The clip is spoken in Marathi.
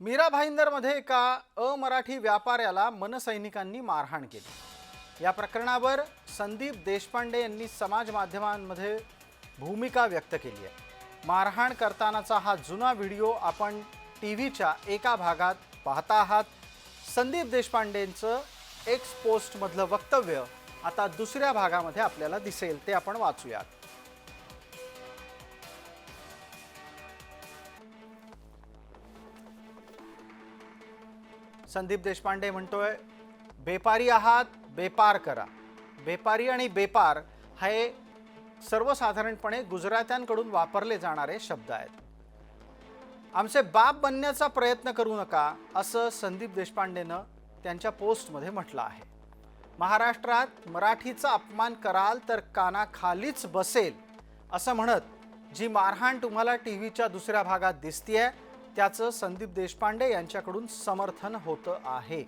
मीरा भाईंदरमध्ये एका अमराठी व्यापाऱ्याला मनसैनिकांनी मारहाण केली. या प्रकरणावर संदीप देशपांडे यांनी समाज माध्यमांमध्ये भूमिका व्यक्त केली आहे. मारहाण करतानाचा हा जुना व्हिडिओ आपण टी व्हीच्या एका भागात पाहता आहात. संदीप देशपांडेंचं एक्स पोस्टमधलं वक्तव्य आता दुसऱ्या भागामध्ये आपल्याला दिसेल ते आपण वाचूयात. संदीप देशपांडे म्हणतोय बेपारी आहात बेपार करा. बेपारी आणि बेपार हे सर्वसाधारणपणे गुजरात्यांकडून वापरले जाणारे शब्द आहेत. आमचे बाप बनण्याचा प्रयत्न करू नका असं संदीप देशपांडेनं त्यांच्या पोस्टमध्ये म्हटलं आहे. महाराष्ट्रात मराठीचा अपमान कराल तर कानाखालीच बसेल असं म्हणत जी मारहाण तुम्हाला टी व्हीच्या दुसऱ्या भागात दिसतीये त्याचं संदीप देशपांडे यांच्याकडून समर्थन होतं आहे.